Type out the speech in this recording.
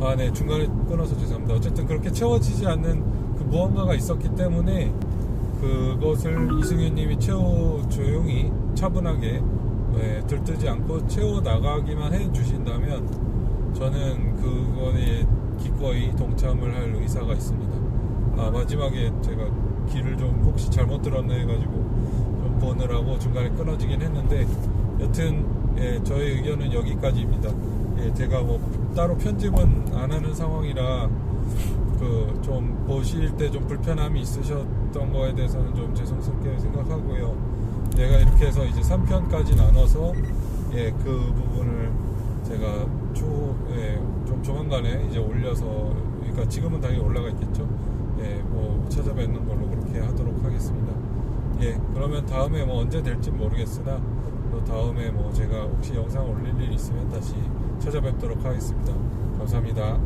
아, 네, 중간에 끊어서 죄송합니다. 어쨌든 그렇게 채워지지 않는 그 무언가가 있었기 때문에 그것을 이승윤님이 채워 조용히 차분하게 네, 들뜨지 않고 채워 나가기만 해 주신다면 저는 그거에 기꺼이 동참을 할 의사가 있습니다. 아 마지막에 제가 길을 좀 혹시 잘못 들었네 해가지고 좀 보느라고 중간에 끊어지긴 했는데 여튼 예, 저의 의견은 여기까지입니다. 예, 제가 뭐 따로 편집은 안 하는 상황이라 그 좀 보실 때 좀 불편함이 있으셨던 거에 대해서는 좀 죄송스럽게 생각하고요. 내가 이렇게 해서 이제 3편까지 나눠서 예, 그 부분을 제가 초, 예, 좀 조만간에 이제 올려서 그러니까 지금은 당연히 올라가 있겠죠. 예, 뭐 찾아뵙는 걸로 그렇게 하도록 하겠습니다. 예, 그러면 다음에 뭐 언제 될지 모르겠으나 또 다음에 뭐 제가 혹시 영상 올릴 일 있으면 다시 찾아뵙도록 하겠습니다. 감사합니다.